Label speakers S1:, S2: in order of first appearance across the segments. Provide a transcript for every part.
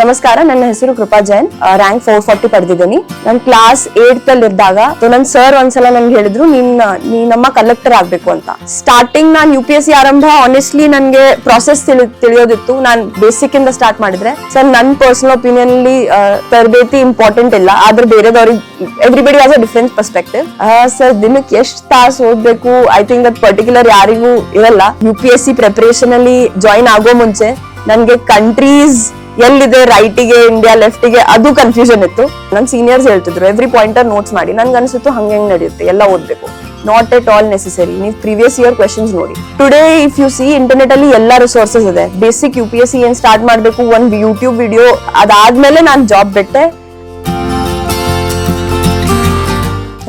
S1: ನಮಸ್ಕಾರ, ನನ್ನ ಹೆಸರು Krupa Jain. Rank four forty ಪಡೆದಿದ್ದೀನಿ. ನಾನು ಕ್ಲಾಸ್ ಏಟ್ ಅಲ್ಲಿ ಇದ್ದಾಗ ನನ್ನ ಸರ್ ಒಂದ್ಸಲ ನನ್ಗೆ ಹೇಳಿದ್ರು, ನೀನ್, ನೀ ನಮ್ಮ ಕಲೆಕ್ಟರ್ ಆಗ್ಬೇಕು ಅಂತ. ಸ್ಟಾರ್ಟಿಂಗ್ ನಾನು ಯು ಪಿ ಎಸ್ ಸಿ ಆರಂಭ ಆನೆಸ್ಟ್ಲಿ ನನ್ಗೆ ಪ್ರಾಸೆಸ್ ತಿಳಿಯೋದಿತ್ತು. ನಾನು ಬೇಸಿಕ್ ಇಂದ ಸ್ಟಾರ್ಟ್ ಮಾಡಿದ್ರೆ ಸರ್ ನನ್ನ ಪರ್ಸನಲ್ ಒಪಿನಿಯನ್ ಅಲ್ಲಿ ತರಬೇತಿ ಇಂಪಾರ್ಟೆಂಟ್ ಇಲ್ಲ. ಆದ್ರೆ ಬೇರೆದವ್ರಿಗೆ everybody has a different perspective sir ದಿನಕ್ಕೆ ಎಷ್ಟು ತಾಸು ಓದ್ಬೇಕು? ಐ ಥಿಂಕ್ ಅದ್ ಪರ್ಟಿಕ್ಯುಲರ್ ಯಾರಿಗೂ ಇರಲ್ಲ. U P S C preparation ಅಲ್ಲಿ ಜಾಯಿನ್ ಆಗೋ ಮುಂಚೆ, ನನ್ಗೆ ಕಂಟ್ರೀಸ್ ಎಲ್ಲಿದೆ ರೈಟಿಗೆ ಇಂಡಿಯಾ ಲೆಫ್ಟಿಗೆ ಅದು ಕನ್ಫ್ಯೂಷನ್ ಇತ್ತು. ನನ್ನ ಸೀನಿಯರ್ಸ್ ಹೇಳ್ತಿದ್ರು ಎವ್ರಿ ಪಾಯಿಂಟರ್ ನೋಟ್ಸ್ ಮಾಡಿ. ನನ್ಗೆ ಅನಿಸುತ್ತೆ ಹಂಗೆ ನಡೆಯುತ್ತೆ, ಎಲ್ಲ ಓದ್ಬೇಕು. ನಾಟ್ ಎಟ್ ಆಲ್ ನೆಸೆಸರಿ ನೀವು ಪ್ರೀವಿಯಸ್ ಇಯರ್ ಕ್ವೆಶನ್ಸ್ ನೋಡಿ. Today if you see internet ಅಲ್ಲಿ ಎಲ್ಲ ರಿಸೋರ್ಸಸ್ ಇದೆ. Basic U P S C ಏನ್ ಸ್ಟಾರ್ಟ್ ಮಾಡಬೇಕು, ಒಂದ್ ಯೂಟ್ಯೂಬ್ ವಿಡಿಯೋ ಅದಾದ್ಮೇಲೆ ನಾನು ಜಾಬ್ ಬಿಟ್ಟೆ.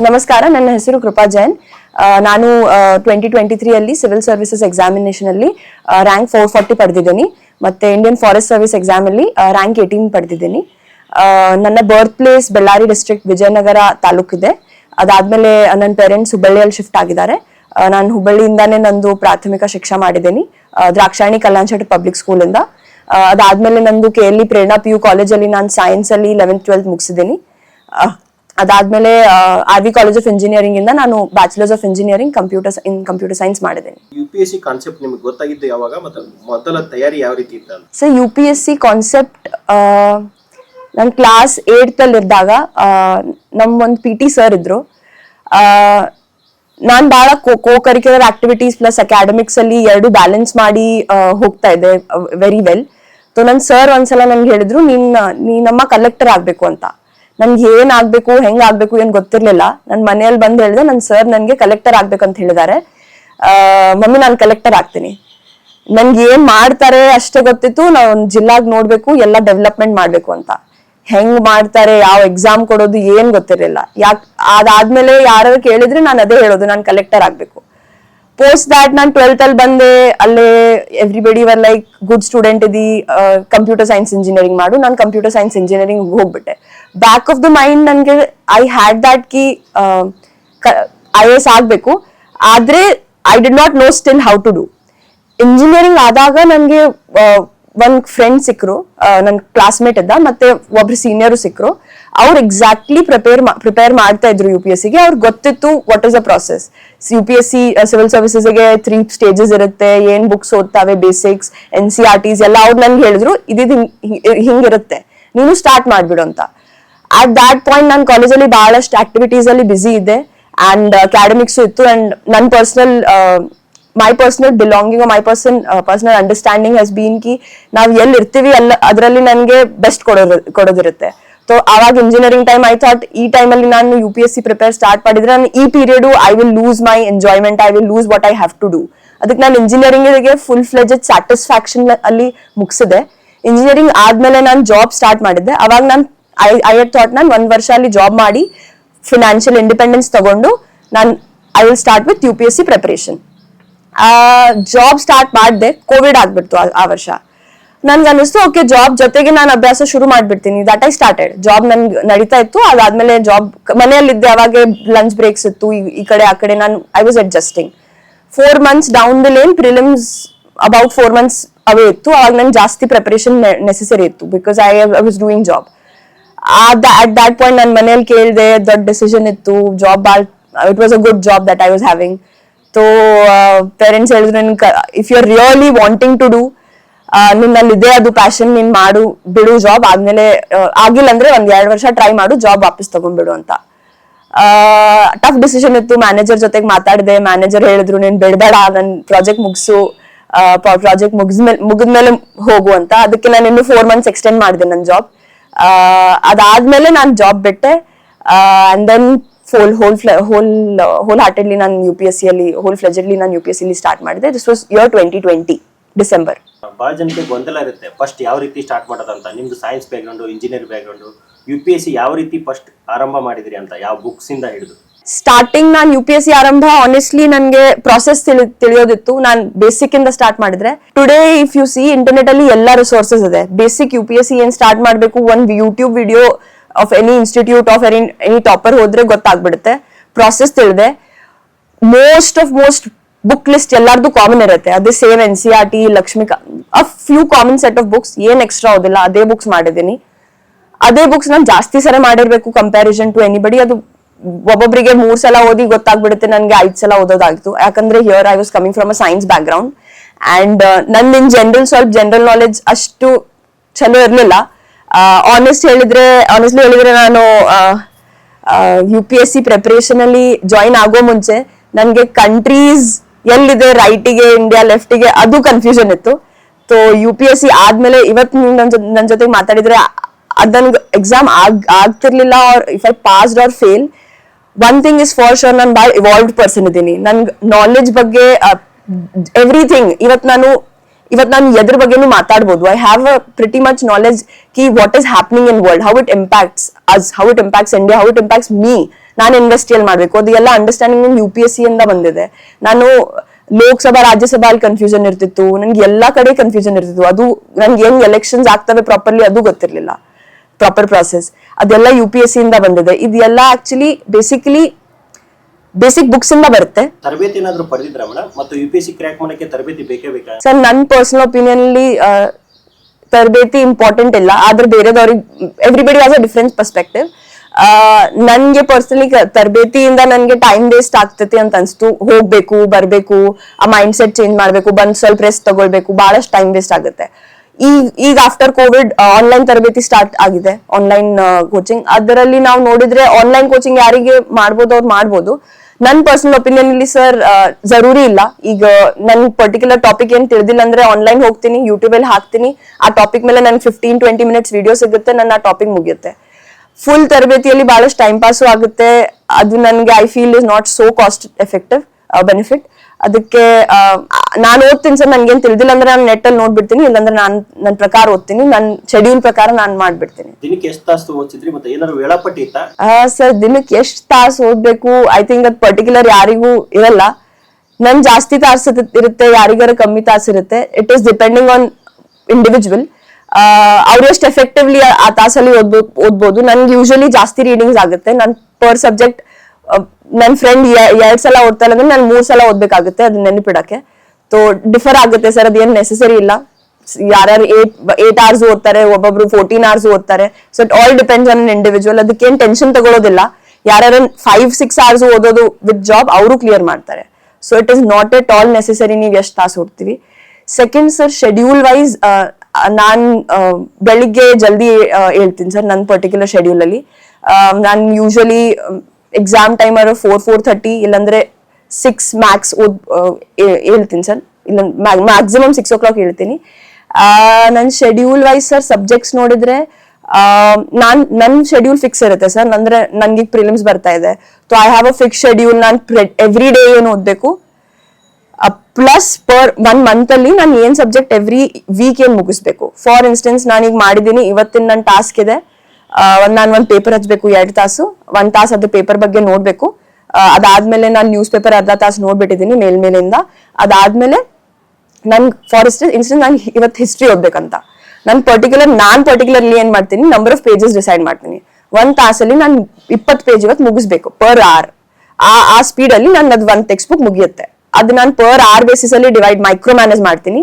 S1: ನಮಸ್ಕಾರ, ನನ್ನ ಹೆಸರು ಕೃಪಾ ಜೈನ್. ನಾನು ಟ್ವೆಂಟಿ ಟ್ವೆಂಟಿ ತ್ರೀ ಅಲ್ಲಿ ಸಿವಿಲ್ ಸರ್ವಿಸಸ್ ಎಕ್ಸಾಮಿನೇಷನ್ ಅಲ್ಲಿ ರ್ಯಾಂಕ್ ಫೋರ್ ಫಾರ್ಟಿ ಪಡೆದಿದ್ದೀನಿ. ಮತ್ತೆ ಇಂಡಿಯನ್ ಫಾರೆಸ್ಟ್ ಸರ್ವಿಸ್ ಎಕ್ಸಾಮ್ ಅಲ್ಲಿ ರ್ಯಾಂಕ್ ಏಯ್ಟೀನ್ ಪಡೆದಿದ್ದೀನಿ. ನನ್ನ birth place Ballari district Vijayanagara ತಾಲೂಕಿದೆ ಅದಾದ್ಮೇಲೆ ನನ್ನ ಪೇರೆಂಟ್ಸ್ ಹುಬ್ಬಳ್ಳಿಯಲ್ಲಿ ಶಿಫ್ಟ್ ಆಗಿದ್ದಾರೆ. ನಾನು ಹುಬ್ಬಳ್ಳಿಯಿಂದಾನೇ ನಂದು ಪ್ರಾಥಮಿಕ ಶಿಕ್ಷಣ ಮಾಡಿದ್ದೀನಿ. ದ್ರಾಕ್ಷಾಣಿ ಕಲ್ಯಾಣ್ ಪಬ್ಲಿಕ್ ಸ್ಕೂಲಿಂದ ಅದಾದ್ಮೇಲೆ ನಂದು K L Prerana P U ಕಾಲೇಜಲ್ಲಿ ನಾನು ಸೈನ್ಸ್ ಅಲ್ಲಿ ಲೆವೆಂತ್ ಟ್ವೆಲ್ತ್ ಮುಗಿಸಿದ್ದೀನಿ. ಅದಾದ್ಮೇಲೆ R V college of engineering ಇಂದ ನಾನು bachelors of engineering computer in computer science ಮಾಡಿದ್ದೀನಿ.
S2: U P S C concept ನಿಮ್ಗೆ ಗೊತ್ತಾಗಿದ್ದು ಯಾವಾಗ? ಮತ್ತೆ ಮೊದಲ ತಯಾರಿ ಯಾವ ರೀತಿ ಇತ್ತು
S1: sir U P S C concept ನನ್ನ ಕ್ಲಾಸ್ ಏಟ್ ಅಲ್ಲಿ ಇದ್ದಾಗ ನಮ್ಮ ಒಂದು ಪಿ ಟಿ ಸರ್ ಇದ್ರು. ನಾನು ಬಹಳ co curricular activities plus academics ಅಲ್ಲಿ ಎರಡು ಬ್ಯಾಲೆನ್ಸ್ ಮಾಡಿ ಹೋಗ್ತಾ ಇದ್ದೆ ವೆರಿ ವೆಲ್ ಸೊ ನನ್ನ ಸರ್ ಒಂದ್ಸಲ ನನ್ಗೆ ಹೇಳಿದ್ರು ನೀನ್ ನೀ ನಮ್ಮ ಕಲೆಕ್ಟರ್ ಆಗ್ಬೇಕು ಅಂತ. ನನ್ಗೆ ಏನ್ ಆಗ್ಬೇಕು ಹೆಂಗ್ ಆಗ್ಬೇಕು ಏನ್ ಗೊತ್ತಿರ್ಲಿಲ್ಲ. ನನ್ ಮನೆಯಲ್ಲಿ ಬಂದ್ ಹೇಳಿದೆ ನನ್ ಸರ್ ನನ್ಗೆ ಕಲೆಕ್ಟರ್ ಆಗ್ಬೇಕಂತ ಹೇಳಿದಾರೆ ಆ, ಮಮ್ಮಿ ನಾನು ಕಲೆಕ್ಟರ್ ಆಗ್ತೀನಿ. ನನ್ಗೆ ಏನ್ ಮಾಡ್ತಾರೆ ಅಷ್ಟೇ ಗೊತ್ತಿತ್ತು. ನಾವ್ ಒಂದ್ ಜಿಲ್ಲಾಗ್ ನೋಡ್ಬೇಕು ಎಲ್ಲ ಡೆವಲಪ್ಮೆಂಟ್ ಮಾಡ್ಬೇಕು ಅಂತ. ಹೆಂಗ್ ಮಾಡ್ತಾರೆ ಯಾವ ಎಕ್ಸಾಮ್ ಕೊಡೋದು ಏನ್ ಗೊತ್ತಿರಲಿಲ್ಲ. ಯಾಕ್ ಅದಾದ್ಮೇಲೆ ಯಾರು ಕೇಳಿದ್ರೆ ನಾನು ಅದೇ ಹೇಳೋದು ನಾನು ಕಲೆಕ್ಟರ್ ಆಗ್ಬೇಕು. ಪೋಸ್ಟ್ ದಾಟ್ ನಾನು ಟ್ವೆಲ್ತ್ ಅಲ್ಲಿ ಬಂದೆ, ಅಲ್ಲೇ everybody were like good student ಇದಿ ಕಂಪ್ಯೂಟರ್ ಸೈನ್ಸ್ ಇಂಜಿನಿಯರಿಂಗ್ ಮಾಡು. ನಾನು ಕಂಪ್ಯೂಟರ್ ಸೈನ್ಸ್ ಇಂಜಿನಿಯರಿಂಗ್ ಹೋಗ್ಬಿಟ್ಟೆ. ಬ್ಯಾಕ್ ಆಫ್ ದ ಮೈಂಡ್ ನನಗೆ ಐ ಹ್ಯಾಡ್ ದಾಟ್ ಕಿ ಐ ಎಸ್ ಆಗಬೇಕು. ಆದ್ರೆ I did not know still how to do engineering ಆದಾಗ ನನಗೆ ಒಂದು ಫ್ರೆಂಡ್ ಸಿಕ್ಕರು ನನ್ನ ಕ್ಲಾಸ್ಮೇಟ್ ಇದ್ದ, ಮತ್ತೆ ಒಬ್ರು ಸೀನಿಯರು ಸಿಕ್ಕರು ಅವ್ರು ಎಕ್ಸಾಕ್ಟ್ಲಿ ಪ್ರಿಪೇರ್ ಪ್ರಿಪೇರ್ ಮಾಡ್ತಾ ಇದ್ರು ಯು ಪಿ ಎಸ್ ಸಿಗೆ ಅವ್ರಿಗೆ ಗೊತ್ತಿತ್ತು what is a process U P S C civil ಸರ್ವಿಸಸ್ಗೆ three stages ಇರುತ್ತೆ. ಏನ್ books ಓದ್ತಾವೆ basics N C R Ts ಎಲ್ಲ ಅವ್ರು ನನ್ಗೆ ಹೇಳಿದ್ರು, ಇದಿದ್ ಹಿಂಗ್- ಹಿಂಗಿರುತ್ತೆ. ನೀನು ಸ್ಟಾರ್ಟ್ ಮಾಡ್ಬಿಡು ಅಂತ. ಅಟ್ ದಾಟ್ ಪಾಯಿಂಟ್ ನಾನು ಕಾಲೇಜಲ್ಲಿ ಬಹಳಷ್ಟು ಆಕ್ಟಿವಿಟೀಸ್ ಅಲ್ಲಿ ಬಿಸಿ ಇದೆ ಅಂಡ್ ಅಕಾಡೆಮಿಕ್ಸ್ ಇತ್ತು. ಅಂಡ್ ನನ್ನ personal my personal belonging my person personal understanding has been ಕಿ ನಾವು ಎಲ್ಲಿ ಇರ್ತೀವಿ ಅಲ್ಲ, ಅದರಲ್ಲಿ ನನಗೆ ಬೆಸ್ಟ್ ಕೊಡೋದು, ಕೊಡೋದಿರುತ್ತೆ. ಸೊ ಅವಾಗ ಇಂಜಿನಿಯರಿಂಗ್ ಟೈಮ್ ಐ ಥಾಟ್ ಈ ಟೈಮಲ್ಲಿ ನಾನು U P S C prepare start ಮಾಡಿದ್ರೆ ನಾನು ಈ period I will lose my enjoyment I will lose what I have to do ಅದಕ್ಕೆ ನಾನು ಇಂಜಿನಿಯರಿಂಗ್ ಫುಲ್ ಫ್ಲೆಜೆಡ್ ಸ್ಯಾಟಿಸ್ಫ್ಯಾಕ್ಷನ್ ಅಲ್ಲಿ ಮುಗಿಸಿದೆ. ಇಂಜಿನಿಯರಿಂಗ್ ಆದ್ಮೇಲೆ ನಾನು ಜಾಬ್ ಸ್ಟಾರ್ಟ್ ಮಾಡಿದ್ದೆ. ಅವಾಗ ನಾನು ಐ ಐ ಥಾಟ್ ನಾನು ಒಂದ್ ವರ್ಷ ಅಲ್ಲಿ ಜಾಬ್ ಮಾಡಿ ಫಿನಾನ್ಷಿಯಲ್ ಇಂಡಿಪೆಂಡೆನ್ಸ್ ತಗೊಂಡು ನಾನು I will start with U P S C preparation job start ಮಾಡಿದೆ. ಕೋವಿಡ್ ಆಗ್ಬಿಡ್ತು ಆ ವರ್ಷ. ನನ್ಗೆ ಅನಿಸ್ತು ಓಕೆ ಜಾಬ್ ಜೊತೆಗೆ ನಾನು ಅಭ್ಯಾಸ ಶುರು ಮಾಡ್ಬಿಡ್ತೀನಿ. ದಟ್ ಐ ಸ್ಟಾರ್ಟೆಡ್ ಜಾಬ್ ನನ್ಗೆ ನಡೀತಾ ಇತ್ತು. ಅದಾದ್ಮೇಲೆ ಜಾಬ್ ಮನೆಯಲ್ಲಿದ್ದೆ, ಅವಾಗ ಲಂಚ್ ಬ್ರೇಕ್ಸ್ ಇತ್ತು. ಈ- ಕಡೆ, ಆ ಕಡೆ ನಾನು I was adjusting four months down the lane prelims about four months away ಇತ್ತು. ಅವಾಗ ನಂಗೆ ಜಾಸ್ತಿ ಪ್ರಿಪರೇಷನ್ ನೆಸೆಸರಿ ಇತ್ತು because I was doing job at that point ನನ್ನ ಮನೇಲಿ ಕೇಳಿದೆ, ದೊಡ್ಡ ಡಿಸಿಷನ್ ಇತ್ತು. ಜಾಬ್ ಬಾಳ್ it was a good job that I was having so parents ಹೇಳಿದ್ರು ನಿನ್ if you are really wanting to do ನಿನ್ನಲ್ಲಿ ಇದೆ ಅದು ಪ್ಯಾಷನ್ ನೀನ್ ಮಾಡು, ಬಿಡು ಜಾಬ್ ಆದ್ಮೇಲೆ ಆಗಿಲ್ಲ ಅಂದ್ರೆ ಒಂದ್ ಎರಡ್ ವರ್ಷ ಟ್ರೈ ಮಾಡು ಜಾಬ್ ವಾಪಸ್ ತಗೊಂಡ್ಬಿಡು ಅಂತ. ಟಫ್ ಡಿಸಿಷನ್ ಇತ್ತು. ಮ್ಯಾನೇಜರ್ ಜೊತೆಗೆ ಮಾತಾಡಿದೆ. ಮ್ಯಾನೇಜರ್ ಹೇಳಿದ್ರು, ನೀನ್ ಬಿಡ್ಬೇಡ, ನನ್ ಪ್ರಾಜೆಕ್ಟ್ ಮುಗಿಸು. ಪ್ರಾಜೆಕ್ಟ್ ಮುಗಿದ್ಮೇಲೆ ಮುಗಿದ್ಮೇಲೆ ಹೋಗು ಅಂತ. ಅದಕ್ಕೆ ನಾನು ಇನ್ನು ಫೋರ್ ಮಂತ್ಸ್ ಎಕ್ಸ್ಟೆಂಡ್ ಮಾಡಿದೆ ನನ್ನ ಜಾಬ್ ಅದಾದ್ಮೇಲೆ ನಾನು ಜಾಬ್ ಬಿಟ್ಟೆ. And then full whole whole whole heartedly ನಾನು ಯು ಪಿ ಎಸ್ ಸಿ ಅಲ್ಲಿ ಹೋಲ್ ಫ್ಲೆಜೆಡ್ಲಿ ನಾನು U P S C start ಮಾಡಿದೆ. This was year twenty twenty December
S2: ಬಹಳ ಜನಕ್ಕೆ ಗೊಂದಲ ಇರುತ್ತೆ. ಫಸ್ಟ್ ಯಾವ ರೀತಿ ಸ್ಟಾರ್ಟ್ ಮಾಡೋದಂತ? ನಿಮ್ದು science background engineer background U P S C ಯಾವ ರೀತಿ ಫಸ್ಟ್ ಆರಂಭ ಮಾಡಿದ್ರಿ ಅಂತ, ಯಾವ ಇಂದ ಹಿಡಿದು?
S1: ಸ್ಟಾರ್ಟಿಂಗ್ ನಾನು ಯು ಪಿ ಎಸ್ ಸಿ ಆರಂಭ ಆನೆಸ್ಟ್ಲಿ ನನಗೆ ಪ್ರಾಸೆಸ್ ತಿಳಿಯೋದಿತ್ತು. ನಾನು ಬೇಸಿಕ್ ಇಂದ ಸ್ಟಾರ್ಟ್ ಮಾಡಿದ್ರೆ today if you see internet ಅಲ್ಲಿ ಎಲ್ಲ ರಿಸೋರ್ಸಸ್ ಇದೆ. Basic U P S C ಏನ್ ಸ್ಟಾರ್ಟ್ ಮಾಡಬೇಕು? ಒಂದ್ YouTube video of any institute of any any topper ಹೋದ್ರೆ ಗೊತ್ತಾಗ್ಬಿಡುತ್ತೆ. Process ತಿಳಿದೆ. Most of most book list ಎಲ್ಲಾರ್ದು ಕಾಮನ್ ಇರುತ್ತೆ. ಅದೇ ಸೇವ್ N C R T ಲಕ್ಷ್ಮಿಕಾ a few common set of books ಏನ್ ಎಕ್ಸ್ಟ್ರಾ ಓದಿಲ್ಲ, ಅದೇ ಬುಕ್ಸ್ ಮಾಡಿದ್ದೀನಿ. ಅದೇ ಬುಕ್ಸ್ ನಾನು ಜಾಸ್ತಿ ಸಲ ಮಾಡಿರ್ಬೇಕು ಕಂಪ್ಯಾರಿಸನ್ ಟು ಎನಿಬಡಿ ಅದು ಒಬ್ಬೊಬ್ಬರಿಗೆ ಮೂರ್ ಸಲ ಓದಿ ಗೊತ್ತಾಗ್ಬಿಡುತ್ತೆ, ನನಗೆ ಐದ್ ಸಲ ಓದೋದಾಗಿತ್ತು ಯಾಕಂದ್ರೆ here I was coming from a science background and ನನ್ ಇನ್ ಜನರಲ್ ಸ್ವಲ್ಪ ಜನರಲ್ ನಾಲೆಜ್ ಅಷ್ಟು ಚಲೋ ಇರಲಿಲ್ಲ. ಆನೆಸ್ಟ್ ಹೇಳಿದ್ರೆ ಆನೆಸ್ಟ್ಲಿ ಹೇಳಿದ್ರೆ ನಾನು U P S C preparation ಅಲ್ಲಿ ಜಾಯಿನ್ ಆಗೋ ಮುಂಚೆ, ನನ್ಗೆ ಕಂಟ್ರೀಸ್ ಎಲ್ಲಿದೆ ರೈಟಿಗೆ ಇಂಡಿಯಾ ಲೆಫ್ಟಿಗೆ ಅದು ಕನ್ಫ್ಯೂಷನ್ ಇತ್ತು. So U P S C ಆದ್ಮೇಲೆ ಇವತ್ತು ನೀವು ನನ್ ಜೊತೆ ಜೊತೆಗೆ ಮಾತಾಡಿದ್ರೆ ಅದು ಎಕ್ಸಾಮ್ ಆಗ್, ಆಗ್ತಿರ್ಲಿಲ್ಲ or if I passed or fail one thing is for sure ನಾನು ಭಾಳ ಇವಾಲ್ವ್ಡ್ ಪರ್ಸನ್ ಇದ್ದೀನಿ ನನ್ಗೆ ನಾಲೆಜ್ ಬಗ್ಗೆ ಎವ್ರಿಥಿಂಗ್ ಇವತ್ ನಾನು ಇವತ್ ನಾನು ಎದ್ರ ಬಗ್ಗೆನೂ ಮಾತಾಡ್ಬೋದು. I have a pretty much knowledge Ki what is happening in world how it impacts us how it impacts India how it impacts me ನಾನು ಇಂಡಸ್ಟ್ರಿಯಲ್ ಮಾಡಬೇಕು. ಅದು ಎಲ್ಲ understanding U P S C ಇಂದ ಬಂದಿದೆ. ನಾನು ಲೋಕಸಭಾ ರಾಜ್ಯಸಭಾ ಕನ್ಫ್ಯೂಷನ್ ಇರ್ತಿತ್ತು. ನನ್ಗೆ ಎಲ್ಲಾ ಕಡೆ ಕನ್ಫ್ಯೂಷನ್ ಇರ್ತಿತ್ತು. ಅದು ನನ್ಗೆ ಹೆಂಗ್ ಎಲೆಕ್ಷನ್ಸ್ ಆಗ್ತವೆ ಪ್ರಾಪರ್ಲಿ ಅದು ಗೊತ್ತಿರಲಿಲ್ಲ. ಪ್ರಾಪರ್ ಪ್ರಾಸೆಸ್ ಅದೆಲ್ಲ ಯು ಪಿ ಎಸ್ ಸಿ ಇಂದ ಬಂದಿದೆ. ಇದೆಲ್ಲ ಆಕ್ಚುಲಿ ಬೇಸಿಕಲಿ ಬೇಸಿಕ್ ಬುಕ್ಸ್ ಇಂದ ಬರುತ್ತೆ.
S2: ತರಬೇತಿ ಏನಾದ್ರು ಪಡೆದಿದ್ರ ಮೇಡಮ್? ಮತ್ತು U P S C crack ಮಾಡಕ್ಕೆ ತರಬೇತಿ ಬೇಕೇ ಬೇಕಾ?
S1: ಸರ್ ನನ್ನ ಪರ್ಸನಲ್ ಒಪಿನಿಯನ್ ಅಲ್ಲಿ ಆ, ತರಬೇತಿ ಇಂಪಾರ್ಟೆಂಟ್ ಇಲ್ಲ. ಆದ್ರೆ ಬೇರೆದವ್ರಿಗೆ everybody has a different perspective ನನ್ಗೆ ಪರ್ಸನಲಿ ತರಬೇತಿಯಿಂದ ನನ್ಗೆ ಟೈಮ್ ವೇಸ್ಟ್ ಆಗ್ತೈತಿ ಅಂತ ಅನ್ಸ್ತು. ಹೋಗ್ಬೇಕು ಬರ್ಬೇಕು ಆ ಮೈಂಡ್ ಸೆಟ್ ಚೇಂಜ್ ಮಾಡ್ಬೇಕು ಬಂದ್ ಸ್ವಲ್ಪ ರೆಸ್ಟ್ ತಗೊಳ್ಬೇಕು ಬಹಳಷ್ಟು ಟೈಮ್ ವೇಸ್ಟ್ ಆಗುತ್ತೆ. ಈಗ ಈಗ ಆಫ್ಟರ್ ಕೋವಿಡ್ ಆನ್ಲೈನ್ ತರಬೇತಿ ಸ್ಟಾರ್ಟ್ ಆಗಿದೆ. ಆನ್ಲೈನ್ ಕೋಚಿಂಗ್ ಅದರಲ್ಲಿ ನಾವು ನೋಡಿದ್ರೆ ಆನ್ಲೈನ್ ಕೋಚಿಂಗ್ ಯಾರಿಗೆ ಮಾಡ್ಬೋದು ಅವ್ರು ಮಾಡ್ಬೋದು. ನನ್ ಪರ್ಸನಲ್ ಒಪಿನಿಯನ್ ಇಲ್ಲಿ ಸರ್ ಜರೂರಿ ಇಲ್ಲ. ಈಗ ನನ್ ಪರ್ಟಿಕ್ಯುಲರ್ ಟಾಪಿಕ್ ಏನ್ ತಿಳಿದಿಲ್ಲ ಅಂದ್ರೆ ಆನ್ಲೈನ್ ಹೋಗ್ತೀನಿ ಯೂಟ್ಯೂಬ್ ಅಲ್ಲಿ ಹಾಕ್ತೀನಿ. ಆ ಟಾಪಿಕ್ ಮೇಲೆ ನನ್ ಫಿಫ್ಟೀನ್ ಟ್ವೆಂಟಿ ಮಿನಿಟ್ಸ್ ವಿಡಿಯೋ ಸಿಗುತ್ತೆ, ನನ್ನ ಆ ಟಾಪಿಕ್ ಮುಗಿಯುತ್ತೆ. ಫುಲ್ ತರಬೇತಿಯಲ್ಲಿ ಬಹಳಷ್ಟು ಟೈಮ್ ಪಾಸು ಆಗುತ್ತೆ. ಅದು ನನ್ಗೆ I feel is not so cost effective benefit ಅದಕ್ಕೆ ನಾನು ಓದ್ತೀನಿ ಸರ್ ನನ್ಗೇನ್ ತಿಳಿದಿಲ್ಲ ಅಂದ್ರೆ ನಾನು ನೆಟ್ ಅಲ್ಲಿ ನೋಡ್ಬಿಡ್ತೀನಿ ಇಲ್ಲಾಂದ್ರೆ ನಾನು ನನ್ನ ಪ್ರಕಾರ ಓದ್ತೀನಿ ನನ್ನ ಶೆಡ್ಯೂಲ್ ಪ್ರಕಾರ ನಾನು ಮಾಡ್ಬಿಡ್ತೀನಿ.
S2: ದಿನಕ್ಕೆ ಎಷ್ಟು ತಾಸು ಓದ್ತಿದ್ರಿ ಮತ್ತೆ ಏನಾದ್ರು ವೇಳಾಪಟ್ಟಿ ಇತ್ತಾ?
S1: ಸರ್ ದಿನಕ್ಕೆ ಎಷ್ಟು ತಾಸು ಓದ್ಬೇಕು? ಐ ಥಿಂಕ್ ಅದ್ ಪರ್ಟಿಕ್ಯುಲರ್ ಯಾರಿಗೂ ಇರಲ್ಲ. ನನ್ ಜಾಸ್ತಿ ತಾಸು ಇರುತ್ತೆ ಯಾರಿಗಾರ ಕಮ್ಮಿ ತಾಸು ಇರುತ್ತೆ. It is depending on individual ಅವ್ರು ಎಷ್ಟು ಎಫೆಕ್ಟಿವ್ಲಿ ಆ ತಾಸಲ್ಲಿ ಓದ್ಬೋದು ಓದ್ಬೋದು. ನನ್ಗೆ ಯೂಶಲಿ ಜಾಸ್ತಿ ರೀಡಿಂಗ್ಸ್ ಆಗುತ್ತೆ. ನನ್ ಪರ್ ಸಬ್ಜೆಕ್ಟ್ ನನ್ ಫ್ರೆಂಡ್ ಎರಡ್ ಸಲ ಓದ್ತಾ ಇಲ್ಲ ಅಂದ್ರೆ ನಾನು ಮೂರ್ ಸಲ ಓದ್ಬೇಕಾಗುತ್ತೆ, ಅದನ್ನ ನೆನಪಿಡಕ್ಕೆ. ಸೊ ಡಿಫರ್ ಆಗುತ್ತೆ ಸರ್ ಅದೇನ್ ನೆಸೆಸರಿ ಇಲ್ಲ. ಯಾರ್ಯಾರು ಏಟ್ ಏಟ್ ಅವರ್ಸ್ ಓದ್ತಾರೆ, ಒಬ್ಬೊಬ್ರು ಫೋರ್ಟೀನ್ ಅವರ್ಸ್ ಓದ್ತಾರೆ. So it all depends on individual ಅದಕ್ಕೇನ್ ಟೆನ್ಷನ್ ತಗೊಳ್ಳೋದಿಲ್ಲ ಯಾರ್ಯಾರು ಫೈವ್ ಸಿಕ್ಸ್ ಅವರ್ಸ್ ಓದೋದು ವಿತ್ ಜಾಬ್ ಅವರು ಕ್ಲಿಯರ್ ಮಾಡ್ತಾರೆ. So it is not at all necessary ನೀವು ಎಷ್ಟು ತಾಸು ಓದ್ತೀವಿ. ಸೆಕೆಂಡ್ ಸರ್ ಶೆಡ್ಯೂಲ್ ವೈಸ್ ನಾನ್ ಬೆಳಿಗ್ಗೆ ಜಲ್ದಿ ಹೇಳ್ತೀನಿ ಸರ್ ನನ್ನ ಪರ್ಟಿಕ್ಯುಲರ್ ಶೆಡ್ಯೂಲ್ ಅಲ್ಲಿ. ನಾನು usually exam timer four four thirty ಇಲ್ಲಾಂದ್ರೆ ಸಿಕ್ಸ್ ಮ್ಯಾಕ್ಸ್ ಓದ್ ಹೇಳ್ತೀನಿ ಸರ್. ಇಲ್ಲ ಮ್ಯಾಕ್ಸಿಮಮ್ ಸಿಕ್ಸ್ ಓ ಕ್ಲಾಕ್ ಹೇಳ್ತೀನಿ. ನನ್ನ ಶೆಡ್ಯೂಲ್ ವೈಸ್ ಸರ್ ಸಬ್ಜೆಕ್ಟ್ಸ್ ನೋಡಿದ್ರೆ ನಾನ್ ನನ್ನ ಶೆಡ್ಯೂಲ್ ಫಿಕ್ಸ್ ಇರುತ್ತೆ ಸರ್ ಅಂದ್ರೆ ನನ್ಗೆ ಪ್ರಿಲಿಮ್ಸ್ ಬರ್ತಾ ಇದೆ. So I have a fix schedule ನಾನು ಎವ್ರಿ ಡೇ ಏನು ಓದಬೇಕು. ಪ್ಲಸ್ ಪರ್ ಒನ್ ಅಲ್ಲಿ ನಾನು ಏನ್ ಸಬ್ಜೆಕ್ಟ್ ಎವ್ರಿ ವೀಕ್ ಏನ್ ಮುಗಿಸ್ಬೇಕು. ಫಾರ್ ಇನ್ಸ್ಟೆನ್ಸ್ ನಾನೀಗ ಮಾಡಿದ್ದೀನಿ, ಇವತ್ತಿನ ನನ್ನ ಟಾಸ್ಕ್ ಇದೆ. ನಾನು ಒಂದ್ ಪೇಪರ್ ಹಚ್ಬೇಕು, ಎರಡ್ ತಾಸು. ಒಂದ್ ತಾಸು ಅದು ಪೇಪರ್ ಬಗ್ಗೆ ನೋಡ್ಬೇಕು. ಅದಾದ್ಮೇಲೆ ನಾನು ನ್ಯೂಸ್ ಪೇಪರ್ ಅರ್ಧ ತಾಸು ನೋಡ್ಬಿಟ್ಟಿದ್ದೀನಿ ಮೇಲ್ಮೇಲಿಂದ ಅದಾದ್ಮೇಲೆ ನನ್ ಫಾರೆಸ್ಟ್ ಇನ್ಸ್ಟೆನ್ಸ್ ನಾನು ಇವತ್ತು ಹಿಸ್ಟ್ರಿ ಓದ್ಬೇಕಂತ. ನನ್ ಪರ್ಟಿಕ್ಯುಲರ್ ನಾನ್ ಪರ್ಟಿಕ್ಯುಲರ್ಲಿ ಏನ್ ಮಾಡ್ತೀನಿ ನಂಬರ್ ಆಫ್ ಪೇಜಸ್ ಡಿಸೈಡ್ ಮಾಡ್ತೀನಿ. ಒಂದ್ ತಾಸಲ್ಲಿ ನಾನು ಇಪ್ಪತ್ತು ಪೇಜ್ ಇವತ್ತು ಮುಗಿಸ್ಬೇಕು ಪರ್ ಆರ್ ಆ ಆ ಸ್ಪೀಡ್ ಅಲ್ಲಿ ನಾನು ಅದು ಒಂದ್ ಟೆಕ್ಸ್ಟ್ ಬುಕ್ ಮುಗಿಯುತ್ತೆ. ಅದು ನಾನು ಪರ್ ಆರ್ ಬೇಸಿಸ್ ಅಲ್ಲಿ ಡಿವೈಡ್ ಮೈಕ್ರೋ ಮ್ಯಾನೇಜ್ ಮಾಡ್ತೀನಿ.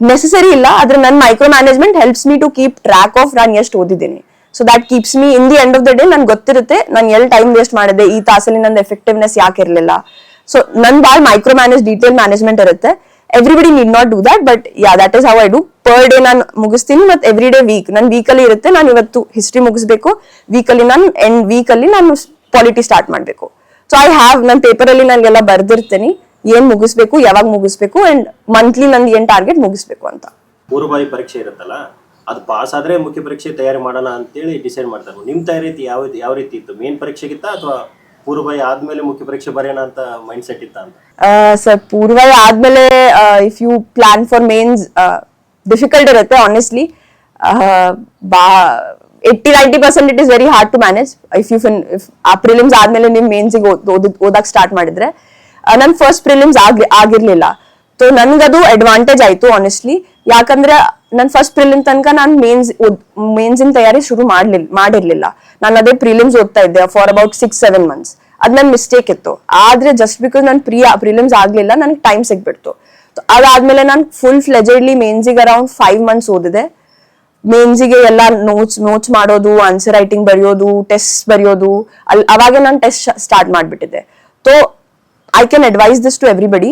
S1: ನೆಸೆಸರಿ ಇಲ್ಲ, ಆದ್ರೆ ನನ್ micro management helps me to keep track of ನಾನ್ ಎಷ್ಟು ಓದಿದ್ದೀನಿ. So that keeps me in the end of the day ನನ್ಗೆ ಗೊತ್ತಿರುತ್ತೆ, ನಾನು ಎಲ್ ಟೈಮ್ ವೇಸ್ಟ್ ಮಾಡಿದೆ ಈ ತಾಸಲ್ಲಿ ನನ್ನ ಎಫೆಕ್ಟಿವ್ನೆಸ್ ಯಾಕೆ ಇರಲಿಲ್ಲ. ಸೊ ನನ್ ಬಾಳ್ ಮೈಕ್ರೋ ಮ್ಯಾನೇಜ್ ಡೀಟೇಲ್ ಮ್ಯಾನೇಜ್ಮೆಂಟ್ ಇರುತ್ತೆ. Everybody need not do that but yeah that is how I do per day ನಾನು ಮುಗಿಸ್ತೀನಿ ಮತ್ತೆ ಎವ್ರಿ ಡೇ ವೀಕ್ ನನ್ನ ವೀಕಲ್ಲಿ ಇರುತ್ತೆ, ನಾನು ಇವತ್ತು ಹಿಸ್ಟ್ರಿ ಮುಗಿಸ್ಬೇಕು. ವೀಕಲ್ಲಿ ನಾನು ಎಂಡ್ ವೀಕಲ್ಲಿ ನಾನು ಪಾಲಿಟಿ ಸ್ಟಾರ್ಟ್ ಮಾಡಬೇಕು. ಸೊ ಐ ಹ್ಯಾವ್ ನನ್ನ ಪೇಪರಲ್ಲಿ ನನಗೆಲ್ಲ ಬರ್ದಿರ್ತೀನಿ. ಏನ್ ಮುಗಿಸ್ಬೇಕು, ಯಾವಾಗ ಮುಗಿಸ್ಬೇಕು ಅಂಡ್ ಮಂತ್ಲಿ ನಂದು ಏನ್ ಟಾರ್ಗೆಟ್ ಮುಗಿಸ್ಬೇಕು ಅಂತ.
S2: ಪೂರ್ವಭಾವಿ ಪರೀಕ್ಷೆ ಇರುತ್ತಲ್ಲ? ಅದು ಪಾಸ್ ಆದ್ರೆ ಮುಖ್ಯ ಪರೀಕ್ಷೆ ತಯಾರಿ ಮಾಡೋಣ ಅಂತೇಳಿ ಡಿಸೈಡ್ ಮಾಡ್ತಾರೆ. ನಿಮ್ಮ ತಯಾರಿ ಯಾವ ಯಾವ ರೀತಿ ಇತ್ತು? ಮೇನ್ ಪರೀಕ್ಷೆಗಿತ್ತ ಅಥವಾ ಪೂರ್ವಯ ಆದ್ಮೇಲೆ ಮುಖ್ಯ ಪರೀಕ್ಷೆ ಬರೆಯೋಣ ಅಂತ ಮೈಂಡ್ ಸೆಟ್ ಇತ್ತ ಅಂತ?
S1: ಸರ್ ಪೂರ್ವಯ ಆದ್ಮೇಲೆ if you plan for mains difficult ಇರುತ್ತೆ ಆನೆಸ್ಟ್ಲಿ ಬಾ eighty ninety percent it is very hard to manage if you fin if ಆ ಪ್ರಿಲಿಮ್ಸ್ ಆದ್ಮೇಲೆ ನಿಮ್ ಮೇನ್ಸಿಗೆ ಓದಕ್ ಸ್ಟಾರ್ಟ್ ಮಾಡಿದ್ರೆ ನನ್ ಫಸ್ಟ್ ಪ್ರಿಲಿಮ್ಸ್ ಆಗಿ, ಆಗಿರ್ಲಿಲ್ಲ. ಸೊ ನನ್ಗದು ಅಡ್ವಾಂಟೇಜ್ ಆಯ್ತು ಆನೆಸ್ಟ್ಲಿ ಯಾಕಂದ್ರೆ ನನ್ ಫಸ್ಟ್ ಪ್ರಿಲಿಮ್ ತನಕ ನಾನು ಮೇನ್ಸ್ ಮೇನ್ಸ್ ಇನ್ ತಯಾರಿ ಶುರು ಮಾಡ್ಲಿಲ್ಲ ಮಾಡಿರ್ಲಿಲ್ಲ. ನಾನು ಅದೇ ಪ್ರಿಲಿಮ್ಸ್ ಓದ್ತಾ ಇದ್ದೆ for about six seven months ಅದ್ ನನ್ ಮಿಸ್ಟೇಕ್ ಇತ್ತು. ಆದ್ರೆ ಜಸ್ಟ್ ಬಿಕಾಸ್ ನನ್ ಪ್ರಿಯ ಪ್ರಿಲಿಮ್ಸ್ ಆಗ್ಲಿಲ್ಲ ನನ್ ಟೈಮ್ ಸಿಗ್ಬಿಡ್ತು. ಅದಾದ್ಮೇಲೆ ನಾನು ಫುಲ್ ಫ್ಲೆಜೆಡ್ಲಿ ಮೇನ್ಸಿಗೆ ಅರೌಂಡ್ ಫೈವ್ ಮಂತ್ಸ್ ಓದಿದೆ. ಮೇನ್ಸಿಗೆ ಎಲ್ಲ ನೋಟ್ಸ್ ನೋಟ್ಸ್ ಮಾಡೋದು ಆನ್ಸರ್ ರೈಟಿಂಗ್ ಬರೆಯೋದು ಟೆಸ್ಟ್ ಬರೆಯೋದು ಅಲ್ಲಿ ಅವಾಗ ನಾನು test start ಮಾಡ್ಬಿಟ್ಟಿದ್ದೆ. So I can advise this to everybody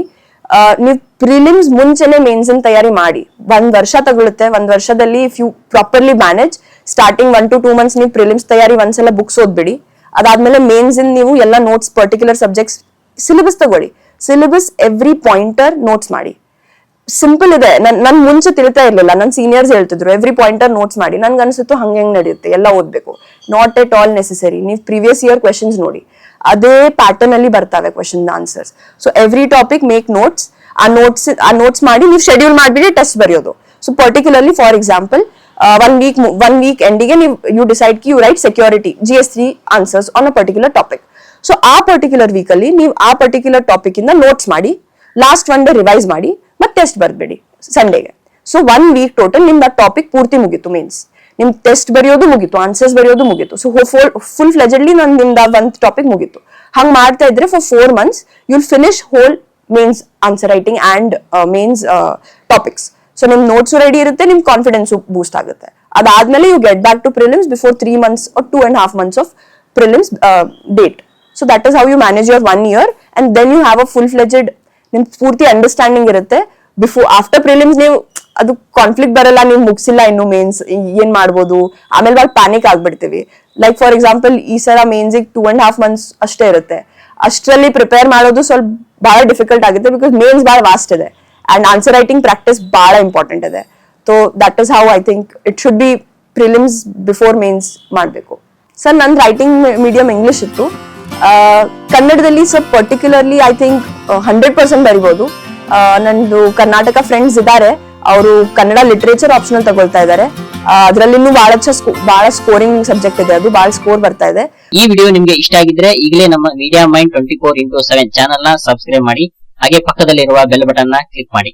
S1: ನೀವು ಪ್ರಿಲಿಮ್ಸ್ ಮುಂಚೆನೆ ಮೇನ್ಸ್ ತಯಾರಿ ಮಾಡಿ. ಒಂದ್ ವರ್ಷ ತಗೊಳುತ್ತೆ, ಒಂದ್ ವರ್ಷದಲ್ಲಿ if you properly manage starting one to two months ನೀವು ಪ್ರಿಲಿಮ್ಸ್ ತಯಾರಿ ಒಂದ್ಸಲ ಬುಕ್ಸ್ ಓದ್ಬಿಡಿ. ಅದಾದ್ಮೇಲೆ ಮೇನ್ಸ್ ಇನ್ ನೀವು ಎಲ್ಲ ನೋಟ್ಸ್ ಪರ್ಟಿಕ್ಯುಲರ್ ಸಬ್ಜೆಕ್ಟ್ಸ್ ಸಿಲೆಬಸ್ ತಗೊಳ್ಳಿ. ಸಿಲೆಬಸ್ ಎವ್ರಿ ಪಾಯಿಂಟರ್ ನೋಟ್ಸ್ ಮಾಡಿ. ಸಿಂಪಲ್ ಇದೆ. ನನ್ ನನ್ ಮುಂಚೆ ತಿಳಿತಾ ಇರ್ಲಿಲ್ಲ. ನನ್ನ ಸೀನಿಯರ್ಸ್ ಹೇಳ್ತಿದ್ರು ಎವ್ರಿ ಪಾಯಿಂಟರ್ ನೋಟ್ಸ್ ಮಾಡಿ. ನನ್ಗೆ ಅನ್ಸುತ್ತು ಹಂಗೆ ಹೆಂಗ್ ನಡೆಯುತ್ತೆ, ಎಲ್ಲ ಓದ್ಬೇಕು. ನಾಟ್ ಎಟ್ ಆಲ್ ನೆಸೆಸರಿ ನೀವು ಪ್ರೀವಿಯಸ್ ಇಯರ್ ಕ್ವೆಶನ್ಸ್ ನೋಡಿ. ಅದೇ ಪ್ಯಾಟರ್ನ್ ಅಲ್ಲಿ ಬರ್ತಾವೆ question answers so every topic make notes ಆ ನೋಟ್ಸ್ ಆ ನೋಟ್ಸ್ ಮಾಡಿ ನೀವು ಶೆಡ್ಯೂಲ್ ಮಾಡಿಬಿಟ್ಟು ಟೆಸ್ಟ್ ಬರೆಯೋದು. So particularly for example one week one week ಎಂಡಿಗೆ ನೀವು you decide Ki you write security G S T answers on a particular topic so ಆ particular week ಅಲ್ಲಿ ನೀವು ಆ ಪರ್ಟಿಕ್ಯುಲರ್ ಟಾಪಿಕ್ ಇಂದ ನೋಟ್ಸ್ ಮಾಡಿ ಲಾಸ್ಟ್ ಒನ್ ಡೇ ರಿವೈಸ್ ಮಾಡಿ, ಮತ್ತೆ test ಬರ್ಬೇಡಿ ಸಂಡೇಗೆ ಸೊ ಒನ್ ವೀಕ್ ಟೋಟಲ್ ನಿಮ್ದು ಆ ಟಾಪಿಕ್ ಪೂರ್ತಿ ಮುಗೀತು ಮೀನ್ಸ್ ನಿಮ್ ಟೆಸ್ಟ್ ಬರೆಯೋದು ಮುಗಿತು ಆನ್ಸರ್ಸ್ ಬರೆಯೋದು ಮುಗಿತು. ಸೊ ಫೋರ್ ಫುಲ್ ಫ್ಲೆಜೆಡ್ಲಿ ನನ್ ನಿಮ್ದು ಒಂದ್ ಟಾಪಿಕ್ ಮುಗಿತು. ಹಂಗ್ ಮಾಡ್ತಾ ಇದ್ರೆ for four months you'll finish whole mains answer writing and mains topics so ನಿಮ್ ನೋಟ್ಸ್ ರೆಡಿ ಇರುತ್ತೆ, ನಿಮ್ ಕಾನ್ಫಿಡೆನ್ಸ್ ಬೂಸ್ಟ್ ಆಗುತ್ತೆ. ಅದಾದ್ಮೇಲೆ you get back to prelims before three months two and half months of prelims date so that is how you manage your one year and then you have a full fledged ನಿಮ್ ಪೂರ್ತಿ understanding ಇರುತ್ತೆ. Before after prelims ನೀವು ಅದು conflict ಬರಲ್ಲ, ನೀವು ಮುಗಿಸಿಲ್ಲ ಇನ್ನು mains ಏನ್ ಮಾಡ್ಬೋದು? ಆಮೇಲೆ ಭಾಳ ಪ್ಯಾನಿಕ್ ಆಗ್ಬಿಡ್ತೀವಿ. ಲೈಕ್ ಫಾರ್ ಎಕ್ಸಾಂಪಲ್ ಈ ಸಲ ಮೇನ್ಸಿಗೆ ಟೂ ಅಂಡ್ ಹಾಫ್ ಮಂತ್ಸ್ ಅಷ್ಟೇ ಇರುತ್ತೆ. ಅಷ್ಟರಲ್ಲಿ ಪ್ರಿಪೇರ್ ಮಾಡೋದು ಸ್ವಲ್ಪ ಬಹಳ ಡಿಫಿಕಲ್ಟ್ ಆಗುತ್ತೆ ಬಿಕಾಸ್ ಮೇನ್ಸ್ ಬಹಳ ವಾಸ್ಟ್ ಇದೆ. ಅಂಡ್ ಆನ್ಸರ್ ರೈಟಿಂಗ್ ಪ್ರಾಕ್ಟೀಸ್ ಬಹಳ ಇಂಪಾರ್ಟೆಂಟ್ ಇದೆ. So that is how I think it should be prelims before mains ಮಾಡಬೇಕು. ಸರ್ ನನ್ನ ರೈಟಿಂಗ್ ಮೀಡಿಯಂ ಇಂಗ್ಲಿಷ್ ಇತ್ತು. ಕನ್ನಡದಲ್ಲಿ ಸ್ವಲ್ಪ particularly I think hundred percent ಬರಿಬೋದು. ನಂದು ಕರ್ನಾಟಕ ಫ್ರೆಂಡ್ಸ್ ಇದ್ದಾರೆ. ಅವರು ಕನ್ನಡ ಲಿಟ್ರೇಚರ್ ಆಪ್ಷನಲ್ ತಗೊಳ್ತಾ ಇದ್ದಾರೆ. ಅದರಲ್ಲಿ ಇನ್ನೂ ಬಹಳ ಬಹಳ ಸ್ಕೋರಿಂಗ್ ಸಬ್ಜೆಕ್ಟ್ ಇದೆ. ಅದು ಬಹಳ ಸ್ಕೋರ್ ಬರ್ತಾ ಇದೆ.
S3: ಈ ವಿಡಿಯೋ ನಿಮ್ಗೆ ಇಷ್ಟ ಆಗಿದ್ರೆ ಈಗಲೇ ನಮ್ಮ media mind twenty four into seven ಚಾನಲ್ನ ಸಬ್ಸ್ಕ್ರೈಬ್ ಮಾಡಿ, ಹಾಗೆ ಪಕ್ಕದಲ್ಲಿರುವ ಬೆಲ್ ಬಟನ್ನ ಕ್ಲಿಕ್ ಮಾಡಿ.